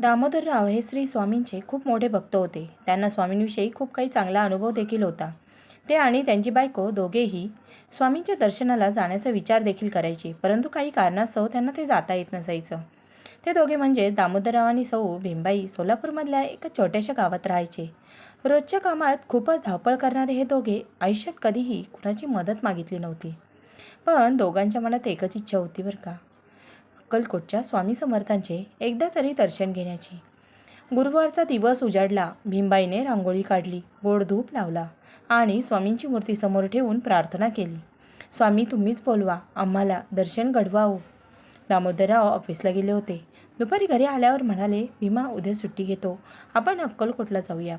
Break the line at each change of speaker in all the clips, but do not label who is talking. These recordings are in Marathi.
दामोदरराव हे श्री स्वामींचे खूप मोठे भक्त होते. त्यांना स्वामींविषयी खूप काही चांगला अनुभव देखील होता. ते आणि त्यांची बायको दोघेही स्वामींच्या दर्शनाला जाण्याचा विचार देखील करायचे. परंतु काही कारणास्तव त्यांना ते जाता येत नसायचं. ते दोघे म्हणजे दामोदरराव आणि सौ भीमबाई सोलापूरमधल्या एका छोट्याशा गावात राहायचे. रोजच्या कामात खूपच धावपळ करणारे हे दोघे आयुष्यात कधीही कुणाची मदत मागितली नव्हती. पण दोघांच्या मनात एकच इच्छा होती बरं का. अक्कलकोटच्या स्वामी समर्थांचे एकदा तरी दर्शन घेण्याची. गुरुवारचा दिवस उजाडला भीमबाईने रांगोळी काढली गोड धूप लावला आणि स्वामींची मूर्ती समोर ठेवून प्रार्थना केली. स्वामी तुम्हीच बोलवा आम्हाला दर्शन घडवा दामोदरराव ऑफिसला गेले होते. दुपारी घरी आल्यावर म्हणाले भीमा उद्या सुट्टी घेतो. आपण अक्कलकोटला जाऊया.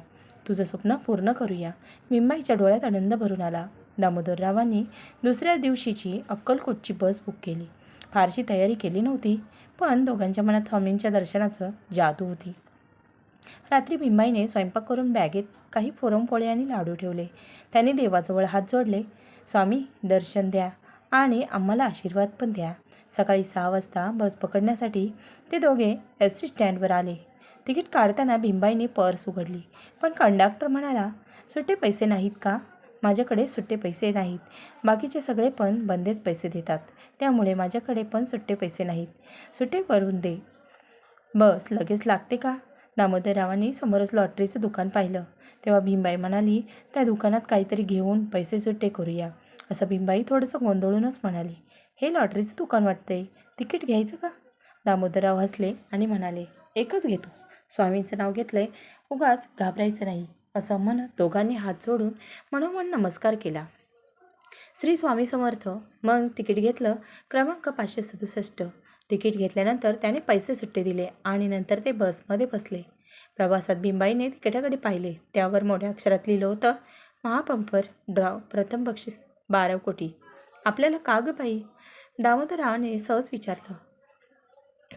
तुझं स्वप्न पूर्ण करूया. भीमबाईच्या डोळ्यात आनंद भरून आला. दामोदररावांनी दुसऱ्या दिवशीची अक्कलकोटची बस बुक केली. फारशी तयारी केली नव्हती पण दोघांच्या मनात स्वामींच्या दर्शनाचं जादू होती. रात्री भिंबाईने स्वयंपाक करून बॅगेत काही पुरणपोळे आणि लाडू ठेवले. त्यांनी देवाजवळ हात जोडले स्वामी दर्शन द्या आणि आम्हाला आशीर्वाद पण द्या. सकाळी सहा वाजता बस पकडण्यासाठी ते दोघे एस टी स्टँडवर आले. तिकीट काढताना भिंबाईने पर्स उघडली पण कंडक्टर म्हणाला सुट्टे पैसे नाहीत का? माझ्याकडे सुट्टे पैसे नाहीत. बाकीचे सगळे पण बंदेच पैसे देतात. त्यामुळे माझ्याकडे पण सुट्टे पैसे नाहीत. सुट्टे करून दे. बस लगेच लागते का? दामोदररावांनी समोरच लॉटरीचं दुकान पाहिलं. तेव्हा भीमबाई म्हणाली त्या दुकानात काहीतरी घेऊन पैसे सुट्टे करूया. असं भीमबाई थोडंसं गोंधळूनच म्हणाली. हे लॉटरीचं दुकान वाटते तिकीट घ्यायचं का? दामोदरराव हसले आणि म्हणाले एकच घेतो स्वामींचं नाव घेतलंय. उगाच घाबरायचं नाही. असं म्हणत दोघांनी हात जोडून मनोमन नमस्कार केला. श्री स्वामी समर्थ. मग तिकीट घेतलं. क्रमांक पाचशे सदुसष्ट. तिकीट घेतल्यानंतर त्याने पैसे सुट्टे दिले आणि नंतर ते बसमध्ये बसले. प्रवासात बिंबाईने तिकिटाकडे पाहिले. त्यावर मोठ्या अक्षरात लिहिलं होतं महापंपर ड्रॉ प्रथम बक्षीस बारा कोटी. आपल्याला का गं बाई? दामोदरावाने सहज विचारलं.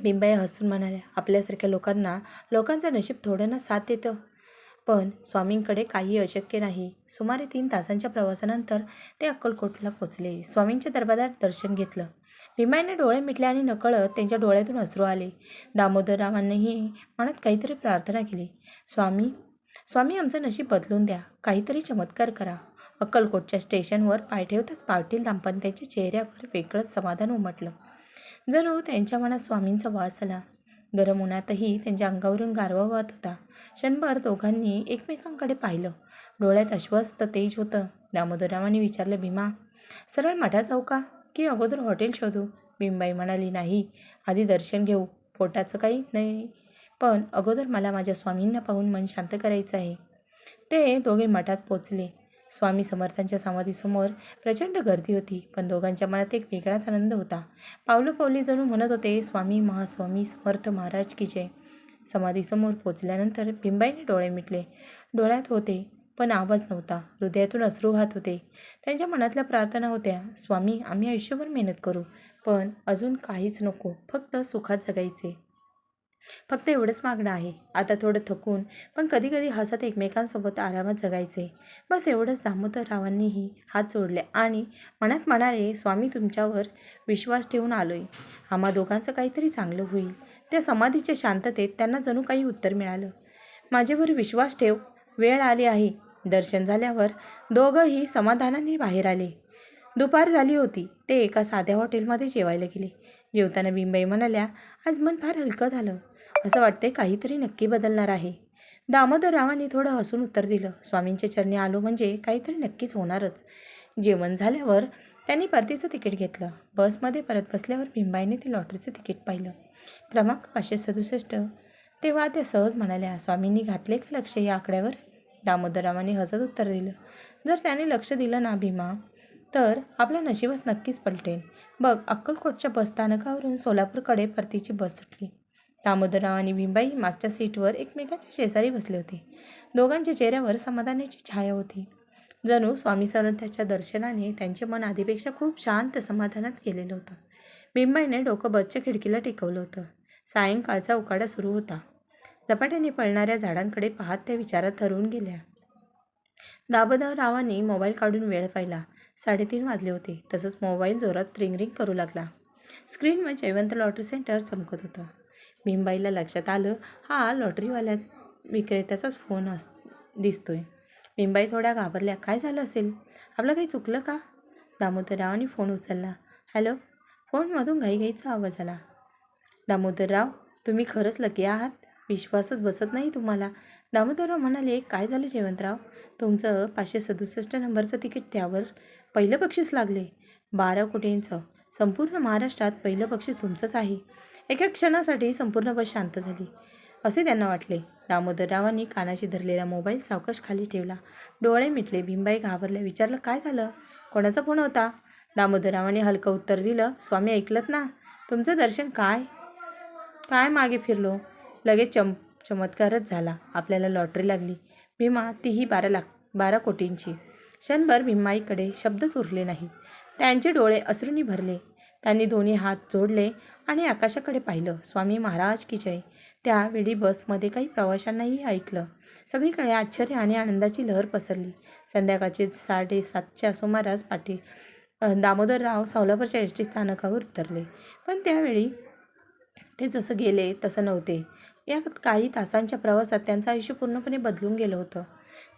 बिंबाई हसून म्हणाल्या आपल्यासारख्या लोकांना लोकांचं नशीब थोडं ना साथ देतं. पण स्वामींकडे काही अशक्य नाही. सुमारे तीन तासांच्या प्रवासानंतर ते अक्कलकोटला पोचले स्वामींच्या दरबारात दर्शन घेतलं. भीमाईने डोळे मिटले आणि नकळत त्यांच्या डोळ्यातून अश्रू आले. दामोदररावांनीही मनात काहीतरी प्रार्थना केली. स्वामी स्वामी आमचं नशीब बदलून द्या. काहीतरी चमत्कार करा. अक्कलकोटच्या स्टेशनवर पाय ठेवताच पाटील दाम्पत्याच्या चेहऱ्यावर वेगळंच समाधान उमटलं. जणू त्यांच्या मनात स्वामींचा वास आला. गरम उन्हातही त्यांच्या अंगावरून गारवा वाहत होता. क्षणभर दोघांनी एकमेकांकडे पाहिलं. डोळ्यात अस्वस्थ तेज होतं. दामोदररावांनी विचारलं भीमा सरळ मठात जाऊ का? की अगोदर हॉटेल शोधू? भीमबाई म्हणाली नाही आधी दर्शन घेऊ. पोटाचं काही नाही पण अगोदर मला माझ्या स्वामींना पाहून मन शांत करायचं आहे. ते दोघे मठात पोचले. स्वामी समर्थांच्या समाधीसमोर प्रचंड गर्दी होती पण दोघांच्या मनात एक वेगळाच आनंद होता. पावलोपावली जणू म्हणत होते स्वामी महास्वामी समर्थ महाराज की जय. समाधीसमोर पोचल्यानंतर बिंबाईने डोळे मिटले. डोळ्यात होते पण आवाज नव्हता. हृदयातून अश्रू वाहत होते. त्यांच्या मनातल्या प्रार्थना होत्या स्वामी आम्ही आयुष्यभर मेहनत करू पण अजून काहीच नको फक्त सुखात जगायचे. फक्त एवढंच मागणं आहे. आता थोडं थकून पण कधी कधी हसत एकमेकांसोबत आरामात जगायचे. बस एवढंच दामोदररावांनीही हात जोडले आणि मनात म्हणाले स्वामी तुमच्यावर विश्वास ठेवून आलोय. आम्हा दोघांचं काहीतरी चांगलं होईल. त्या समाधीच्या शांततेत त्यांना जणू काही उत्तर मिळालं. माझ्यावर विश्वास ठेव. वेळ आली आहे. दर्शन झाल्यावर दोघंही समाधानाने बाहेर आले. दुपार झाली होती. ते एका साध्या हॉटेलमध्ये जेवायला गेले. जेवताना बिंबाई म्हणाल्या आज मन फार हलकं झालं. असं वाटते काहीतरी नक्की बदलणार आहे. दामोदररावांनी थोडं हसून उत्तर दिलं. स्वामींच्या चरणी आलो म्हणजे काहीतरी नक्कीच होणारच. जेवण झाल्यावर त्यांनी परतीचं तिकीट घेतलं. बसमध्ये परत बसल्यावर भिंबाईने ते लॉटरीचं तिकीट पाहिलं. क्रमांक पाचशे सदुसष्ट. तेव्हा त्या सहज म्हणाल्या स्वामींनी घातले का लक्ष या आकड्यावर? दामोदररावांनी हसत उत्तर दिलं. जर त्याने लक्ष दिलं ना भीमा तर आपल्या नशीबच नक्कीच पलटेल बघ अक्कलकोटच्या बसस्थानकावरून सोलापूरकडे परतीची बस सुटली. दामोदरराव आणि भीमबाई मागच्या सीटवर एकमेकांच्या शेजारी बसले होते. दोघांच्या चेहऱ्यावर समाधानाची छाया होती. जणू स्वामी समर्थाच्या दर्शनाने त्यांचे मन आधीपेक्षा खूप शांत समाधानात गेलेलं होतं. भीमबाईने डोकं बसच्या खिडकीला टेकवलं होतं. सायंकाळचा उकाडा सुरू होता. झपाट्याने पळणाऱ्या झाडांकडे पाहत त्या विचारात ठरवून गेल्या. दाबोदररावांनी मोबाईल काढून वेळ पाहिला. साडेतीन वाजले होते. तसंच मोबाईल जोरात रिंग रिंग करू लागला. स्क्रीनवर जयवंत लॉटरी सेंटर चमकत होतं. भीमबाईला लक्षात आलं हा लॉटरीवाल्या विक्रेत्याचाच फोन अस दिसतोय. भीमबाई थोड्या घाबरल्या काय झालं असेल? आपलं काही चुकलं का? दामोदररावांनी फोन उचलला हॅलो फोनमधून घाईघाईचा आवाज आला. दामोदरराव तुम्ही खरंच लकी आहात? विश्वासच बसत नाही तुम्हाला? दामोदरराव म्हणाले काय झालं जयवंतराव? तुमचं पाचशे सदुसष्ट नंबरचं तिकीट त्यावर पहिलं बक्षीस लागले. बारा कोटींचं. संपूर्ण महाराष्ट्रात पहिलं बक्षीस तुमचंच आहे. एका क्षणासाठी संपूर्ण बस शांत झाली. असे त्यांना वाटले. दामोदररावांनी कानाशी धरलेला मोबाईल सावकाश खाली ठेवला. डोळे मिटले. भीमबाई घाबरल्या. विचारलं काय झालं? कोणाचा फोन होता? दामोदररावांनी हलकं उत्तर दिलं स्वामी ऐकलत ना. तुमचं दर्शन काय? काय मागे फिरलो? लगेच चम चमत्कारच झाला. आपल्याला लॉटरी लागली. भीमा तीही बारा लाख बारा कोटींची. क्षणभर भीमाईकडे शब्दच उरले नाहीत. त्यांचे डोळे अश्रूंनी भरले. त्यांनी दोन्ही हात जोडले. आणि आकाशाकडे पाहिलं स्वामी महाराज की जय. त्यावेळी बसमध्ये काही प्रवाशांनाही ऐकलं. सगळीकडे आश्चर्य आणि आनंदाची लहर पसरली. संध्याकाळचे साडेसातच्या सुमारास पाठी दामोदरराव सोलापूरच्या एस टी स्थानकावर उतरले. पण त्यावेळी ते जसं गेले तसं नव्हते. या काही तासांच्या प्रवासात त्यांचं आयुष्य पूर्णपणे बदलून गेलं होतं.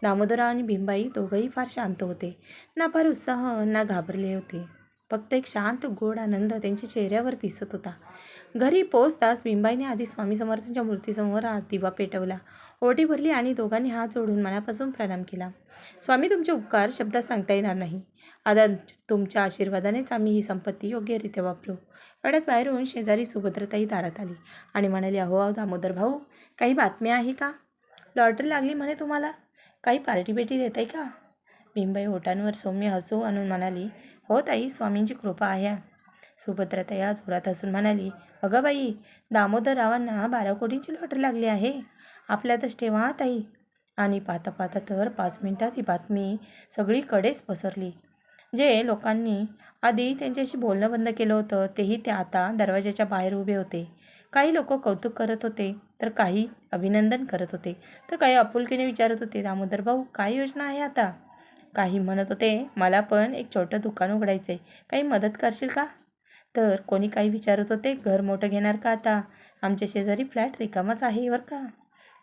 दामोदरराव आणि भीमबाई दोघंही फार शांत होते. ना फार उत्साह ना घाबरले होते. फक्त एक शांत गोड आनंद त्यांच्या चेहऱ्यावर दिसत होता. घरी पोचताच बिंबाईने आधी स्वामी समर्थांच्या मूर्तीसमोर दिवा पेटवला. ओटी भरली आणि दोघांनी हात जोडून मनापासून प्रणाम केला. स्वामी तुमचे उपकार शब्दात सांगता येणार नाही. आता तुमच्या आशीर्वादानेच आम्ही ही संपत्ती योग्यरित्या वापरू. एवढ्यात बाहेरून शेजारी सुभद्रताही दारात आली आणि म्हणाली अहो अहो दामोदर भाऊ काही बातम्या आहे का? लॉटरी लागली म्हणे तुम्हाला? काही पार्टी बेटी देत आहे का? भीमबाई ओटांवर सौम्य हसू आणून म्हणाली हो ताई स्वामींची कृपा आहे. सुभद्रा तया जोरात हसून म्हणाली अगं बाई दामोदररावांना बारा कोटींची लॉटरी लागली आहे. आपल्यातच ठेवा ताई आणि पाहता पाहता तर पाच मिनिटात ही बातमी सगळीकडेच पसरली. जे लोकांनी आधी त्यांच्याशी बोलणं बंद केलं होतं तेही ते आता दरवाजाच्या बाहेर उभे होते. काही लोक कौतुक करत होते तर काही अभिनंदन करत होते तर काही आपुलकीने विचारत होते दामोदर भाऊ काय योजना आहे आता? काही म्हणत होते मला पण एक छोटं दुकान उघडायचं आहे काही मदत करशील का? तर कोणी काही विचारत होते घर मोठं घेणार का आता? आमच्या शेजारी फ्लॅट रिकामाच आहे बरं का?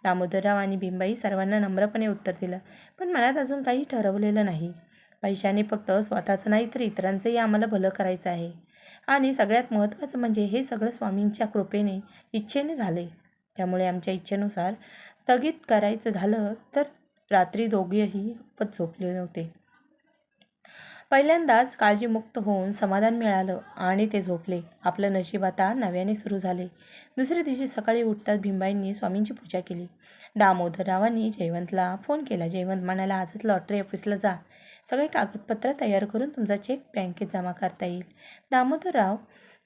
दामोदरराव आणि भीमबाई सर्वांना नम्रपणे उत्तर दिलं पण मनात अजून काही ठरवलेलं नाही. पैशाने फक्त स्वतःचं नाही तर इतरांचंही आम्हाला भलं करायचं आहे. आणि सगळ्यात महत्त्वाचं म्हणजे हे सगळं स्वामींच्या कृपेने इच्छेने झाले त्यामुळे आमच्या इच्छेनुसार स्थगित करायचं झालं तर रात्री दोघेही खूपच झोपले नव्हते पहिल्यांदाच काळजीमुक्त होऊन समाधान मिळालं आणि ते झोपले. आपलं नशीब आता नव्याने सुरू झाले. दुसऱ्या दिवशी सकाळी उठताच भीमबाईंनी स्वामींची पूजा केली. दामोदररावांनी जयवंतला फोन केला. जयवंत म्हणाला आजच लॉटरी ऑफिसला जा. सगळे कागदपत्र तयार करून तुमचा चेक बँकेत जमा करता येईल. दामोदरराव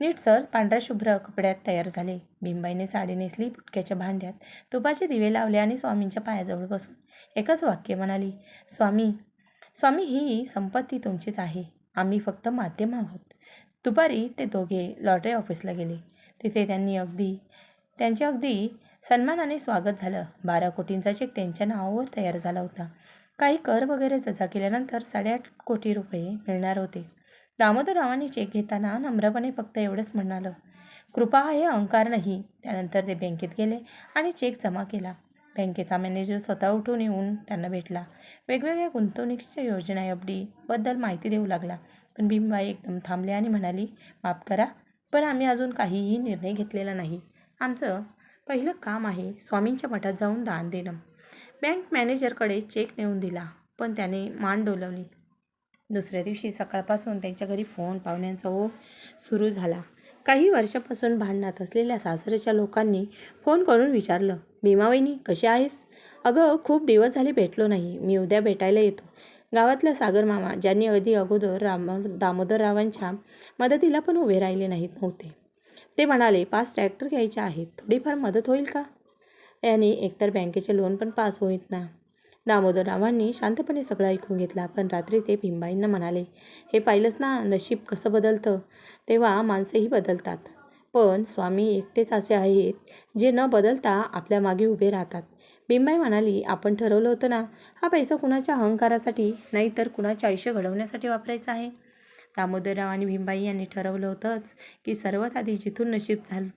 नीटसर पांढऱ्या शुभ्र कपड्यात तयार झाले. भीमबाईने साडी नेसली पुटक्याच्या भांड्यात तुपाचे दिवे लावले आणि स्वामींच्या पायाजवळ बसून एकच वाक्य म्हणाली स्वामी स्वामी ही संपत्ती तुमचीच आहे. आम्ही फक्त माध्यम आहोत. दुपारी ते दोघे लॉटरी ऑफिसला गेले. तिथे त्यांनी अगदी त्यांचे अगदी सन्मानाने स्वागत झालं. बारा कोटींचा चेक त्यांच्या नावावर तयार झाला होता. काही कर वगैरे जजा केल्यानंतर साडेआठ कोटी रुपये मिळणार होते. दामोदररावांनी चेक घेताना नम्रपणे फक्त एवढंच म्हणालं. कृपा आहे अहंकार नाही. त्यानंतर ते बँकेत गेले आणि चेक जमा केला. बँकेचा मॅनेजर स्वतः उठून येऊन त्यांना भेटला. वेगवेगळ्या गुंतवणुकीच्या योजना एफ डीबद्दल माहिती देऊ लागला. पण भीमबाई एकदम थांबले आणि म्हणाली माफ करा पण आम्ही अजून काहीही निर्णय घेतलेला नाही. आमचं पहिलं काम आहे स्वामींच्या मठात जाऊन दान देणं. बँक मॅनेजरकडे चेक नेऊन दिला पण त्याने मान डोलवली. दुसऱ्या दिवशी सकाळपासून त्यांच्या घरी फोन पाहुण्यांचा ओघ सुरू झाला. काही वर्षापासून भांडणात असलेल्या सासऱ्याच्या लोकांनी फोन करून विचारलं भीमावहिनी कशी आहेस? अगं खूप दिवस झाले भेटलो नाही. मी उद्या भेटायला येतो. गावातला सागर मामा ज्यांनी अगदी अगोदर राम दामोदररावांच्या मदतीला पण उभे राहिले नाहीत नव्हते ते म्हणाले पाच ट्रॅक्टर घ्यायचे आहेत. थोडीफार मदत होईल का? याने एकतर बँकेचे लोन पण पास होईत ना. दामोदररावांनी शांतपणे सगळं ऐकून घेतला. पण रात्री ते भीमबाईंना म्हणाले हे पाहिलंच ना नशीब कसं बदलतं तेव्हा माणसंही बदलतात. पण स्वामी एकटेच असे आहेत जे न बदलता आपल्या मागे उभे राहतात. भीमबाई म्हणाली आपण ठरवलं होतं ना हा पैसा कुणाच्या अहंकारासाठी नाही तर कुणाचे आयुष्य घडवण्यासाठी वापरायचा आहे दामोदरराव आणि भीमबाई यांनी ठरवलं होतंच की सर्वात आधी जिथून नशीब झाल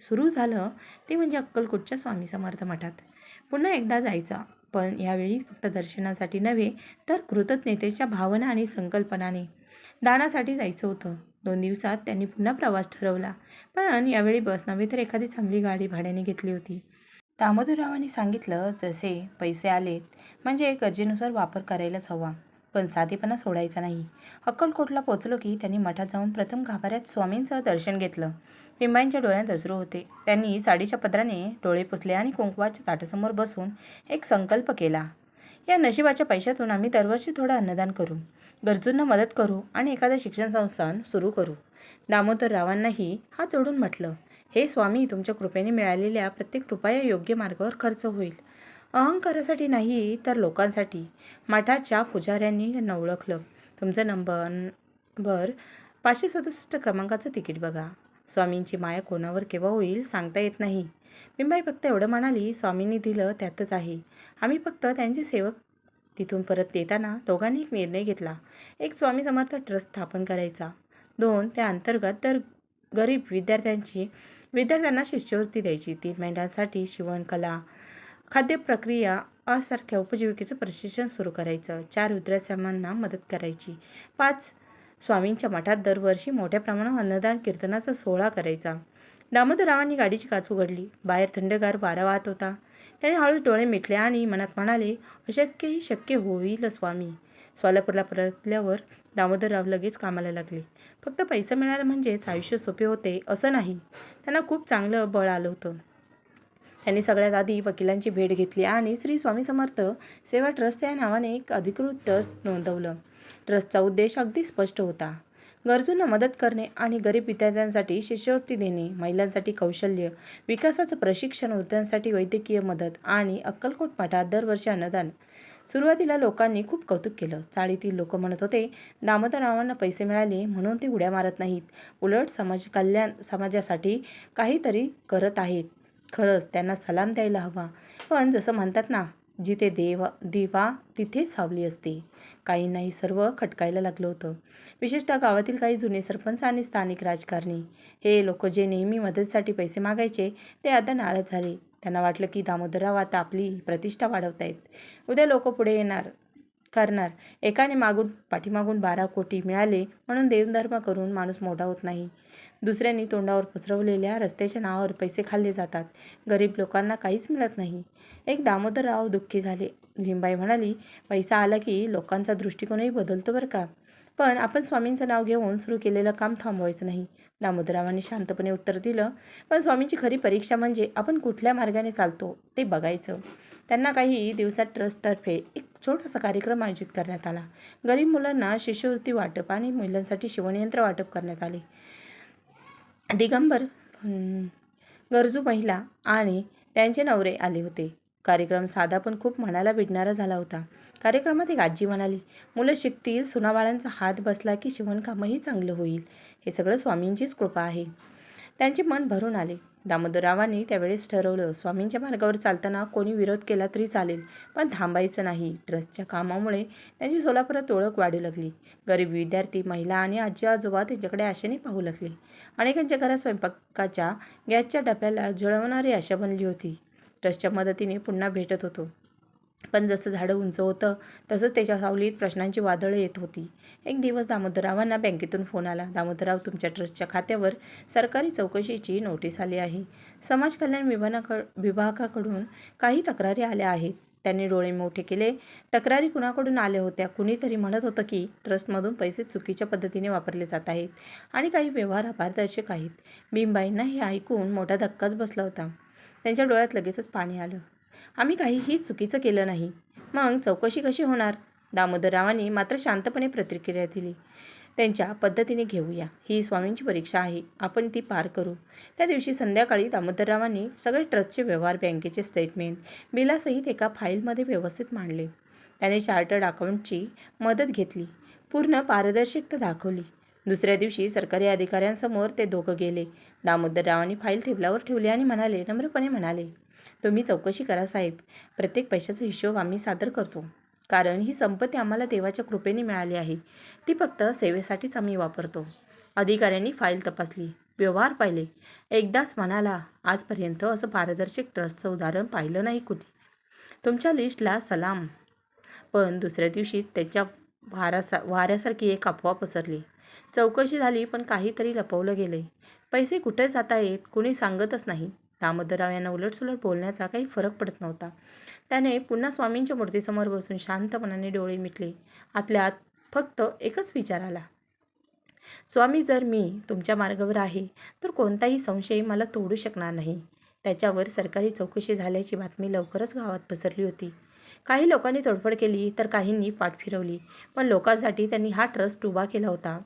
सुरू झालं ते म्हणजे अक्कलकोटच्या स्वामी समर्थ मठात. पुन्हा एकदा जायचं. पण यावेळी फक्त दर्शनासाठी नव्हे तर कृतज्ञतेच्या भावना आणि संकल्पनाने दानासाठी जायचं होतं. दोन दिवसात त्यांनी पुन्हा प्रवास ठरवला पण यावेळी बस नव्हे तर एखादी चांगली गाडी भाड्याने घेतली होती. दामोदररावांनी सांगितलं जसे पैसे आलेत म्हणजे गरजेनुसार वापर करायलाच हवा. पण साधेपणा सोडायचा नाही. अक्कलकोटला पोचलो की त्यांनी मठात जाऊन प्रथम गाभाऱ्यात स्वामींचं दर्शन घेतलं. विमाईंच्या डोळ्यात अश्रू होते. त्यांनी साडीच्या पदराने डोळे पुसले आणि कुंकवाच्या ताटासमोर बसून एक संकल्प केला. या नशिबाच्या पैशातून आम्ही दरवर्षी थोडं अन्नदान करू. गरजूंना मदत करू आणि एखादं शिक्षण संस्थान सुरू करू. दामोदररावांनाही हात जोडून म्हटलं हे स्वामी तुमच्या कृपेने मिळालेल्या प्रत्येक रुपया योग्य मार्गावर खर्च होईल. अहंकारासाठी नाही तर लोकांसाठी. मठाच्या पुजाऱ्यांनी यांना ओळखलं. तुमचं नंबर बर पाचशे सदुसष्ट क्रमांकाचं तिकीट बघा. स्वामींची माया कोणावर केव्हा होईल सांगता येत नाही. बिंबाई फक्त एवढं म्हणाली स्वामींनी दिलं त्यातच आहे. आम्ही फक्त त्यांचे सेवक तिथून परत येताना दोघांनी एक निर्णय घेतला. एक स्वामी समर्थ ट्रस्ट स्थापन करायचा. दोन त्या अंतर्गत तर गरीब विद्यार्थ्यांची विद्यार्थ्यांना शिष्यवृत्ती द्यायची. तीन महिन्यांसाठी शिवणकला खाद्य प्रक्रिया उपजीविकेचं प्रशिक्षण सुरू करायचं. चार विद्यार्थ्यांना मदत करायची. पाच स्वामींच्या मठात दरवर्षी मोठ्या प्रमाणात अन्नदान कीर्तनाचा सोहळा करायचा. दामोदररावांनी गाडीची काच उघडली. बाहेर थंडगार वारा वाहत होता. त्याने हळूच डोळे मिटले आणि मनात म्हणाले अशक्यही शक्य होईल स्वामी. सोलापूरला परतल्यावर दामोदरराव लगेच कामाला लागले. फक्त पैसा मिळाला म्हणजेच आयुष्य सोपे होते असं नाही. त्यांना खूप चांगलं बळ आलं होतं. त्यांनी सगळ्यात आधी वकिलांची भेट घेतली आणि श्री स्वामी समर्थ सेवा ट्रस्ट या नावाने एक अधिकृत ट्रस्ट नोंदवलं. ट्रस्टचा उद्देश अगदी स्पष्ट होता. गरजूंना मदत करणे आणि गरीब विद्यार्थ्यांसाठी शिष्यवृत्ती देणे महिलांसाठी कौशल्य विकासाचं प्रशिक्षण वृद्धांसाठी वैद्यकीय मदत आणि अक्कलकोट मठात दरवर्षी अन्नदान. सुरुवातीला लोकांनी खूप कौतुक केलं. चाळीतील लोक म्हणत होते दामोदररावांना पैसे मिळाले म्हणून ते उड्या मारत नाहीत. उलट समाज कल्याण समाजासाठी काहीतरी करत आहेत. खरंच त्यांना सलाम द्यायला हवा. पण जसं म्हणतात ना जिथे देवा दिवा तिथे सावली असते. काहींनाही सर्व खटकायला लागलं होतं. विशेषतः गावातील काही जुने सरपंच आणि स्थानिक राजकारणी. हे लोक जे नेहमी मदतीसाठी पैसे मागायचे ते आता नाराज झाले. त्यांना वाटलं की दामोदरराव आता आपली प्रतिष्ठा वाढवतायत. उद्या लोक पुढे येणार करणार. एकाने मागून पाठीमागून बारा कोटी मिळाले म्हणून देवधर्म करून माणूस मोठा होत नाही. दुसऱ्यांनी तोंडावर पसरवलेल्या रस्त्याच्या नावावर पैसे खाल्ले जातात. गरीब लोकांना काहीच मिळत नाही. एक दामोदरराव दुःखी झाले. भीमबाई म्हणाली पैसा आला की लोकांचा दृष्टिकोनही बदलतो बरं का? पण आपण स्वामींचं नाव घेऊन सुरू केलेलं काम थांबवायचं नाही. दामोदरावांनी शांतपणे उत्तर दिलं पण स्वामींची खरी परीक्षा म्हणजे आपण कुठल्या मार्गाने चालतो ते बघायचं. त्यांना काही दिवसात ट्रस्टतर्फे एक छोटासा कार्यक्रम आयोजित करण्यात आला. गरीब मुलांना शिष्यवृत्ती वाटप आणि महिलांसाठी शिवणयंत्र वाटप करण्यात आले. दिगंबर गरजू महिला आणि त्यांचे नवरे आले होते. कार्यक्रम साधा पण खूप मनाला भिडणारा झाला होता. कार्यक्रमात एक आजी म्हणाली मुलं शिकतील सुनाबाळांचा हात बसला की शिवणकामही चांगलं होईल. हे सगळं स्वामींचीच कृपा आहे. त्यांचे मन भरून आले. दामोदररावांनी त्यावेळेस ठरवलं स्वामींच्या मार्गावर चालताना कोणी विरोध केला तरी चालेल पण थांबायचं नाही. ट्रस्टच्या कामामुळे त्यांची सोलापुरात ओळख वाढू लागली. गरीब विद्यार्थी महिला आणि आजी आजोबा त्यांच्याकडे आशेने पाहू लागले. अनेकांच्या घरात स्वयंपाकाच्या गॅसच्या डब्याला जुळवणारी आशा बनली होती. ट्रस्टच्या मदतीने पुन्हा भेटत होतो. पण जसं झाडं उंच होतं तसंच त्याच्या सावलीत प्रश्नांची वादळं येत होती. एक दिवस दामोदररावांना बँकेतून फोन आला. दामोदरराव तुमच्या ट्रस्टच्या खात्यावर सरकारी चौकशीची नोटीस आली आहे. समाज कल्याण विभागाक विभागाकडून काही तक्रारी आल्या आहेत. त्यांनी डोळे मोठे केले. तक्रारी कुणाकडून आल्या होत्या? कुणीतरी म्हणत होतं की ट्रस्टमधून पैसे चुकीच्या पद्धतीने वापरले जात आहेत आणि काही व्यवहार अपारदर्शक आहेत. भीमबाईंना हे ऐकून मोठा धक्काच बसला होता. त्यांच्या डोळ्यात लगेचच पाणी आलं. आम्ही काहीही चुकीचं केलं नाही. मग चौकशी कशी होणार? दामोदररावांनी मात्र शांतपणे प्रतिक्रिया दिली. त्यांच्या पद्धतीने घेऊया. ही स्वामींची परीक्षा आहे. आपण ती पार करू. त्या दिवशी संध्याकाळी दामोदररावांनी सगळे ट्रस्टचे व्यवहार बँकेचे स्टेटमेंट बिलासहित एका फाईलमध्ये व्यवस्थित मांडले. त्याने चार्टर्ड अकाउंटची मदत घेतली. पूर्ण पारदर्शकता दाखवली. दुसऱ्या दिवशी सरकारी अधिकाऱ्यांसमोर ते दोघं गेले. दामोदररावांनी फाईल टेबलावर ठेवली आणि म्हणाले नम्रपणे म्हणाले तुम्ही चौकशी करा साहेब. प्रत्येक पैशाचा हिशोब आम्ही सादर करतो. कारण ही संपत्ती आम्हाला देवाच्या कृपेने मिळाली आहे. ती फक्त सेवेसाठीच आम्ही वापरतो. अधिकाऱ्यांनी फाईल तपासली व्यवहार पाहिले. एकदाच म्हणाला आजपर्यंत असं पारदर्शक ट्रस्टचं उदाहरण पाहिलं नाही कुठे तुमच्या लिस्टला सलाम. पण दुसऱ्या दिवशी त्याच्या वारासा वाऱ्यासारखी एक अफवा पसरली. चौकशी झाली पण काहीतरी लपवलं गेले पैसे कुठे जात आहेत कुणी सांगतच नाही. दामोदरराव यांना उलटसुलट बोलण्याचा काही फरक पडत नव्हता. त्याने पुन्हा स्वामींच्या मूर्तीसमोर बसून शांतपणाने डोळे मिटले. आतल्या आत फक्त एकच विचार आला. स्वामी जर मी तुमच्या मार्गावर आहे तर कोणताही संशय मला तोडू शकणार नाही. त्याच्यावर सरकारी चौकशी झाल्याची बातमी लवकरच गावात पसरली होती. काही लोकांनी तोडफोड केली तर काहींनी पाठ फिरवली पण लोकांसाठी त्यांनी हा ट्रस्ट उभा केला होता.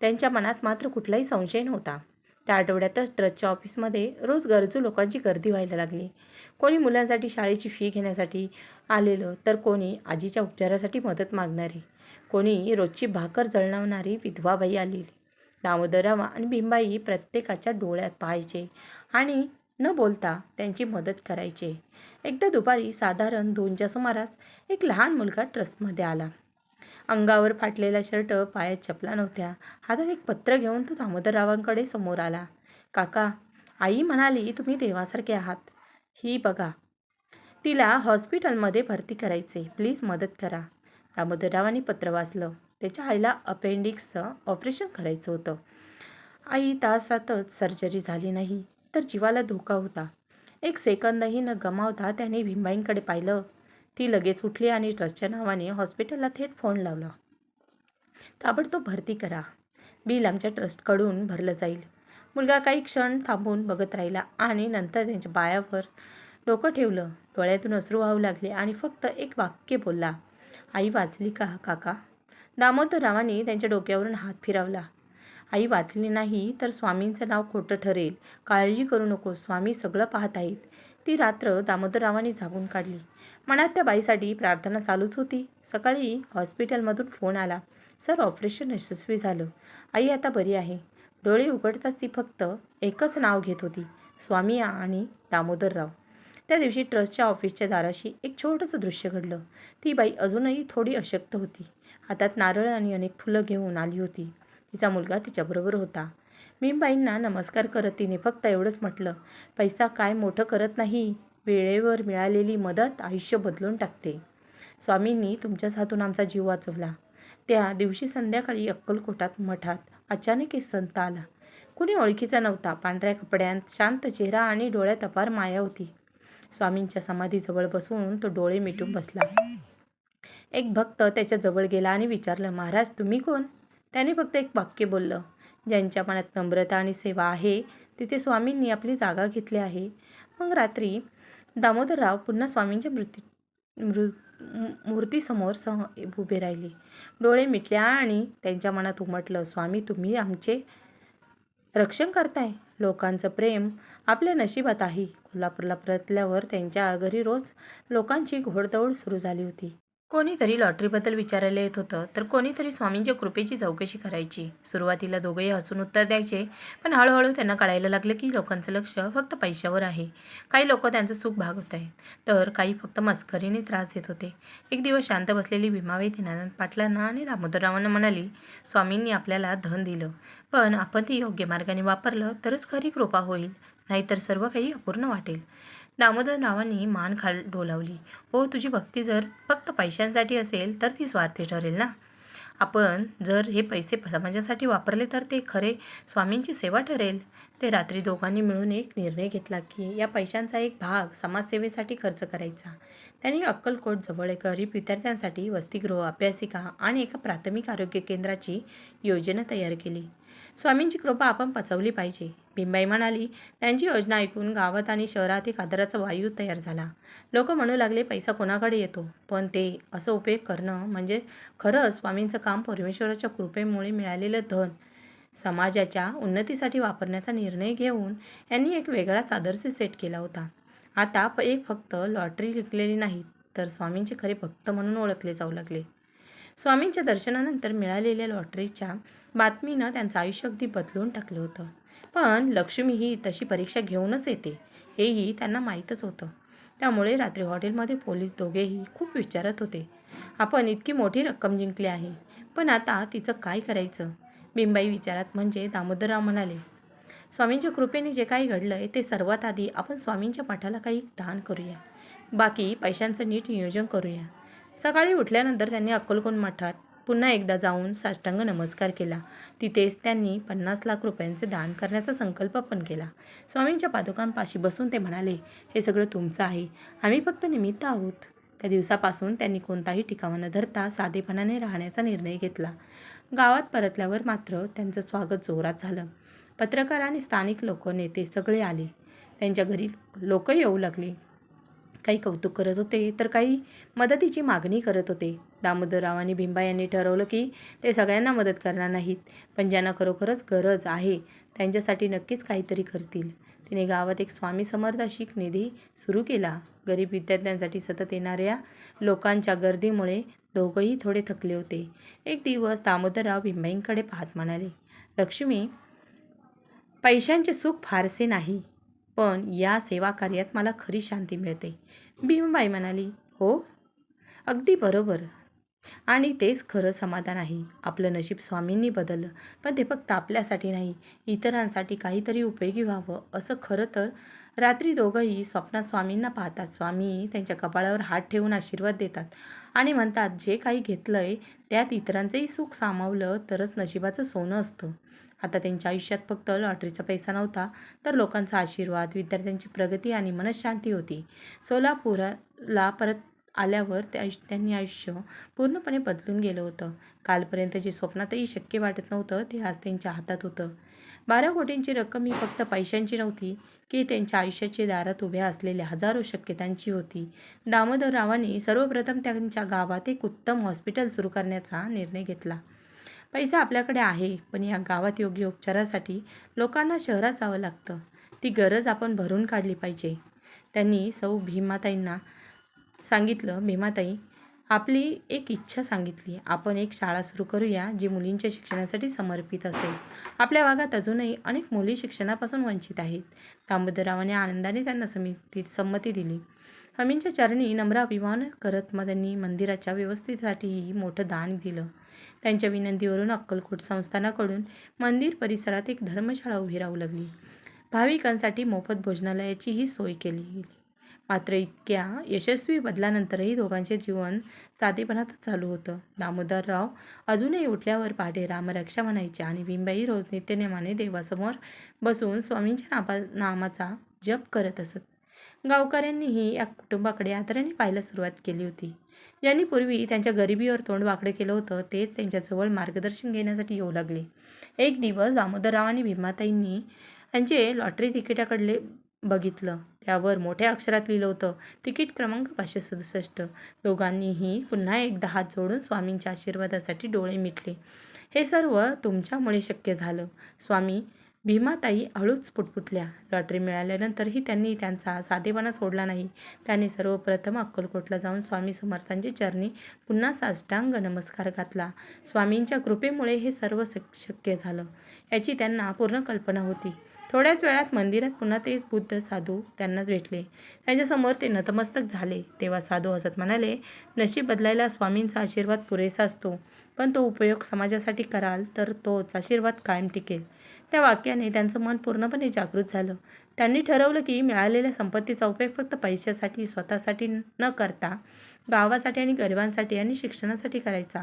त्यांच्या मनात मात्र कुठलाही संशय नव्हता. त्या आठवड्यातच ट्रस्टच्या ऑफिसमध्ये रोज गरजू लोकांची गर्दी व्हायला लागली. कोणी मुलांसाठी शाळेची फी घेण्यासाठी आलेलं तर कोणी आजीच्या उपचारासाठी मदत मागणारी. कोणी रोजची भाकर जळणवणारी विधवाबाई आलेली. दामोदरराव आणि भीमबाई प्रत्येकाच्या डोळ्यात पाहायचे आणि न बोलता त्यांची मदत करायचे. एकदा दुपारी साधारण दोनच्या सुमारास एक लहान मुलगा ट्रस्टमध्ये आला. अंगावर फाटलेला शर्ट पायात चपला नव्हत्या. हातात एक पत्र घेऊन तो दामोदररावांकडे समोर आला. काका आई म्हणाली तुम्ही देवासारखे आहात. ही बघा. तिला हॉस्पिटलमध्ये भरती करायचे. प्लीज मदत करा. दामोदररावांनी पत्र वाचलं. त्याच्या आईला अपेंडिक्सचं ऑपरेशन करायचं होतं. आई तासातच सर्जरी झाली नाही तर जीवाला धोका होता. एक सेकंदही न गमावता त्याने भीमबाईंकडे पाहिलं. ती लगेच उठली आणि ट्रस्टच्या नावाने हॉस्पिटलला थेट फोन लावला. ताबडतोब भरती करा. बिल आमच्या ट्रस्टकडून भरलं जाईल. मुलगा काही क्षण थांबून बघत राहिला आणि नंतर त्यांच्या पायावर डोकं ठेवलं. डोळ्यातून अश्रू वाहू लागले आणि फक्त एक वाक्य बोलला. आई वाचली का काका? दामोदररावांनी त्यांच्या डोक्यावरून हात फिरवला. आई वाचली नाही तर स्वामींचं नाव खोटं ठरेल. काळजी करू नको स्वामी सगळं पाहत आहेत. ती रात्र दामोदररावांनी झाकून काढली. मनात त्या बाईसाठी प्रार्थना चालूच होती. सकाळी हॉस्पिटलमधून फोन आला. सर ऑपरेशन यशस्वी झालं. आई आता बरी आहे. डोळे उघडताच ती फक्त एकच नाव घेत होती स्वामी आणि दामोदरराव. त्या दिवशी ट्रस्टच्या ऑफिसच्या दाराशी एक छोटंसं दृश्य घडलं. ती बाई अजूनही थोडी अशक्त होती. हातात नारळ आणि अनेक फुलं घेऊन आली होती. तिचा मुलगा तिच्याबरोबर होता. भीमबाईंना नमस्कार करत तिने फक्त एवढंच म्हटलं पैसा काय मोठं करत नाही वेळेवर मिळालेली मदत आयुष्य बदलून टाकते. स्वामींनी तुमच्याच हातून आमचा जीव वाचवला. त्या दिवशी संध्याकाळी अक्कलकोटात मठात अचानक एक संत आला. कुणी ओळखीचा नव्हता पांढऱ्या कपड्यांत शांत चेहरा आणि डोळ्यात अपार माया होती. स्वामींच्या समाधीजवळ बसून तो डोळे मिटून बसला. एक भक्त त्याच्याजवळ गेला आणि विचारलं महाराज तुम्ही कोण? त्याने फक्त एक वाक्य बोललं ज्यांच्या मनात नम्रता आणि सेवा आहे तिथे स्वामींनी आपली जागा घेतली आहे. मग रात्री दामोदरराव पुन्हा स्वामींच्या मृत्यू मृ मूर्तीसमोर सह उभे राहिले. डोळे मिटले आणि त्यांच्या मनात उमटलं स्वामी तुम्ही आमचे रक्षण करताय. लोकांचं प्रेम आपल्या नशिबात आहे. कोल्हापूरला परतल्यावर त्यांच्या घरी रोज लोकांची घोडदौड सुरू झाली होती. कोणीतरी लॉटरीबद्दल विचारायला येत होतं तर कोणीतरी स्वामींच्या कृपेची चौकशी करायची. सुरुवातीला दोघंही हसून उत्तर द्यायचे पण हळूहळू त्यांना कळायला लागलं की लोकांचं लक्ष फक्त पैशावर आहे. काही लोक त्यांचं सुख भागवत आहेत तर काही फक्त मस्करीने त्रास देत होते. एक दिवस शांत बसलेली भीमाबाई दीनानाथ पाटलांना आणि दामोदररावांना म्हणाली स्वामींनी आपल्याला धन दिलं पण आपण ती योग्य मार्गाने वापरलं तरच खरी कृपा होईल नाहीतर सर्व काही अपूर्ण वाटेल. दामोदररावांनी मान खाल डोलावली. हो तुझी भक्ती जर फक्त पैशांसाठी असेल तर ती स्वार्थी ठरेल ना? आपण जर हे पैसे समाजासाठी वापरले तर ते खरे स्वामींची सेवा ठरेल. ते रात्री दोघांनी मिळून एक निर्णय घेतला की या पैशांचा एक भाग समाजसेवेसाठी खर्च करायचा. त्यांनी अक्कलकोट जवळ एक गरीब विद्यार्थ्यांसाठी वसतिगृह अभ्यासिका आणि एका प्राथमिक आरोग्य केंद्राची योजना तयार केली. स्वामींची कृपा आपण पचवली पाहिजे. भीमबाई म्हणाली त्यांची योजना ऐकून गावात आणि शहरात एक आदराचा वायू तयार झाला. लोक म्हणू लागले पैसा कोणाकडे येतो? पण ते असं उपयोग करणं म्हणजे खरंच स्वामींचं काम परमेश्वराच्या कृपेमुळे मिळालेलं धन. समाजाच्या उन्नतीसाठी वापरण्याचा निर्णय घेऊन यांनी एक वेगळाच आदर्श सेट केला होता. आता प एक फक्त लॉटरी जिंकलेली नाही तर स्वामींचे खरे भक्त म्हणून ओळखले जाऊ लागले. स्वामींच्या दर्शनानंतर मिळालेल्या लॉटरीच्या बातमीनं त्यांचं आयुष्य अगदी बदलून टाकलं होतं. पण लक्ष्मी ही तशी परीक्षा घेऊनच येते हेही त्यांना माहीतच होतं. त्यामुळे रात्री हॉटेलमध्ये पोलीस दोघेही खूप विचारत होते. आपण इतकी मोठी रक्कम जिंकली आहे पण आता तिचं काय करायचं? बिंबाई विचारात म्हणजे दामोदरराव म्हणाले स्वामींच्या कृपेने जे काही घडलं आहे ते सर्वात आधी आपण स्वामींच्या मठाला काही दान करूया. बाकी पैशांचं नीट नियोजन करूया. सकाळी उठल्यानंतर त्यांनी अक्कलकोण मठात पुन्हा एकदा जाऊन साष्टांग नमस्कार केला. तिथेच त्यांनी पन्नास लाख रुपयांचे दान करण्याचा संकल्प पण केला. स्वामींच्या पादुकांपाशी बसून ते म्हणाले हे सगळं तुमचं आहे. आम्ही फक्त निमित्त आहोत. त्या दिवसापासून त्यांनी कोणताही टिकावा न धरता साधेपणाने राहण्याचा निर्णय घेतला. गावात परतल्यावर मात्र त्यांचं स्वागत जोरात झालं. पत्रकार आणि स्थानिक लोक नेते सगळे आले. त्यांच्या घरी लोक येऊ लागले. काही कौतुक करत होते तर काही मदतीची मागणी करत होते. दामोदरराव आणि भिंबा यांनी ठरवलं की ते सगळ्यांना मदत करणार नाहीत पण ज्यांना खरोखरच गरज आहे त्यांच्यासाठी नक्कीच काहीतरी करतील. तिने गावात एक स्वामी समर्थ शिक निधी सुरू केला. गरीब विद्यार्थ्यांसाठी सतत येणाऱ्या लोकांच्या गर्दीमुळे दोघंही थोडे थकले होते. एक दिवस दामोदरराव भिंबाईंकडे पाहत म्हणाले लक्ष्मी पैशांचे सुख फारसे नाही. पण या सेवा कार्यात मला खरी शांती मिळते. भीमबाई म्हणाली हो अगदी बरोबर. आणि तेच खरं समाधान आहे. आपलं नशीब स्वामींनी बदललं. पण ते फक्त आपल्यासाठी नाही इतरांसाठी काहीतरी उपयोगी व्हावं. असं खरं तर रात्री दोघंही स्वप्नात स्वामींना पाहतात. स्वामी त्यांच्या कपाळावर हात ठेवून आशीर्वाद देतात आणि म्हणतात जे काही घेतलं आहे त्यात इतरांचंही सुख सामावलं तरच नशिबाचं सोनं असतं. आता त्यांच्या आयुष्यात फक्त लॉटरीचा पैसा नव्हता तर लोकांचा आशीर्वाद विद्यार्थ्यांची प्रगती आणि मनशांती होती. सोलापूरला परत आल्यावर त्या आयुष्य त्यांनी आयुष्य पूर्णपणे बदलून गेलं होतं. कालपर्यंत जे स्वप्नातही शक्य वाटत नव्हतं ते आज त्यांच्या हातात होतं. बारा कोटींची रक्कम ही फक्त पैशांची नव्हती की त्यांच्या आयुष्याच्या दारात उभ्या असलेल्या हजारो शक्यतांची होती. दामोदररावांनी सर्वप्रथम त्यांच्या गावात एक उत्तम हॉस्पिटल सुरू करण्याचा निर्णय घेतला. पैसा आपल्याकडे आहे पण या गावात योग्य उपचारासाठी लोकांना शहरात जावं लागतं. ती गरज आपण भरून काढली पाहिजे. त्यांनी सौ भीमाताईंना सांगितलं भीमाताई आपली एक इच्छा सांगितली. आपण एक शाळा सुरू करूया जी मुलींच्या शिक्षणासाठी समर्पित असेल. आपल्या भागात अजूनही अनेक मुली शिक्षणापासून वंचित आहेत. दामोदररावाने आनंदाने त्यांना समिती संमती दिली. हमींच्या चरणी नम्र अभिमान करत मग त्यांनी मंदिराच्या व्यवस्थेसाठीही मोठं दान दिलं. त्यांच्या विनंतीवरून अक्कलकोट संस्थानाकडून मंदिर परिसरात एक धर्मशाळा उभी राहू लागली. भाविकांसाठी मोफत भोजनालयाचीही सोय केली गेली. मात्र इतक्या यशस्वी बदलानंतरही दोघांचे जीवन साधेपणातच चालू होतं. दामोदरराव अजूनही उठल्यावर पहाटे रामरक्षा म्हणायचे आणि भीमबाई रोज नित्यनेमाने देवासमोर बसून स्वामींच्या नापा नामाचा जप करत असत. गावकऱ्यांनीही या कुटुंबाकडे आदराने पाहायला सुरुवात केली होती. ज्यांनी पूर्वी त्यांच्या गरिबीवर तोंड वाकडे केलं होतं तेच त्यांच्याजवळ मार्गदर्शन घेण्यासाठी येऊ लागले. एक दिवस दामोदरराव आणि भीमाताईंनी त्यांचे लॉटरी तिकिटाकडले बघितलं. त्यावर मोठ्या अक्षरात लिहिलं होतं तिकीट क्रमांक पाचशे सदुसष्ट. दोघांनीही पुन्हा एकदा हात जोडून स्वामींच्या आशीर्वादासाठी डोळे मिटले. हे सर्व तुमच्यामुळे शक्य झालं. स्वामी भीमाताई हळूच पुटपुटल्या. लॉटरी मिळाल्यानंतरही त्यांनी त्यांचा साधेपणा सोडला नाही. त्यांनी सर्वप्रथम अक्कलकोटला जाऊन स्वामी समर्थांची चरणी पुन्हा साष्टांग नमस्कार घातला. स्वामींच्या कृपेमुळे हे सर्व शक्य झालं. याची त्यांना पूर्ण कल्पना होती. थोड्याच वेळात मंदिरात पुन्हा तेच बुद्ध साधू त्यांनाच भेटले. त्यांच्यासमोर ते नतमस्तक झाले. तेव्हा साधू हसत म्हणाले नशीब बदलायला स्वामींचा आशीर्वाद पुरेसा असतो. पण तो उपयोग समाजासाठी कराल तर तोच आशीर्वाद कायम टिकेल. त्या वाक्याने त्यांचं मन पूर्णपणे जागृत झालं. त्यांनी ठरवलं की मिळालेल्या संपत्तीचा उपयोग फक्त पैशासाठी स्वतःसाठी न करता गावासाठी आणि गरिबांसाठी आणि शिक्षणासाठी करायचा.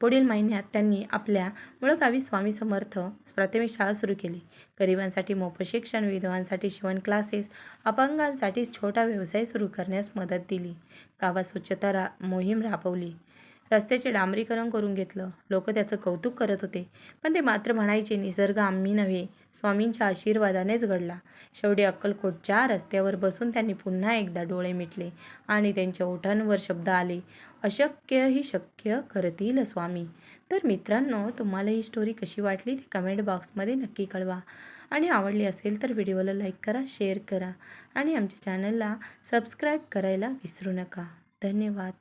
पुढील महिन्यात त्यांनी आपल्या मुळगावी स्वामी समर्थ प्राथमिक शाळा सुरू केली. गरिबांसाठी मोफत शिक्षण विधवांसाठी शिवण क्लासेस अपंगांसाठी छोटा व्यवसाय सुरू करण्यास मदत दिली. गावात स्वच्छता रा मोहीम राबवली. रस्त्याचे डांबरीकरण करून घेतलं. लोक त्याचं कौतुक करत होते. पण ते मात्र म्हणायचे निसर्ग आम्ही नव्हे. स्वामींच्या आशीर्वादानेच घडला. शेवटी अक्कलकोटच्या रस्त्यावर बसून त्यांनी पुन्हा एकदा डोळे मिटले आणि त्यांच्या ओठांवर शब्द आले अशक्य ही शक्य करतील स्वामी. तर मित्रांनो तुम्हाला ही स्टोरी कशी वाटली ते कमेंट बॉक्समध्ये नक्की कळवा. आणि आवडली असेल तर व्हिडिओला लाईक करा शेअर करा आणि आमच्या चॅनलला सबस्क्राईब करायला विसरू नका. धन्यवाद.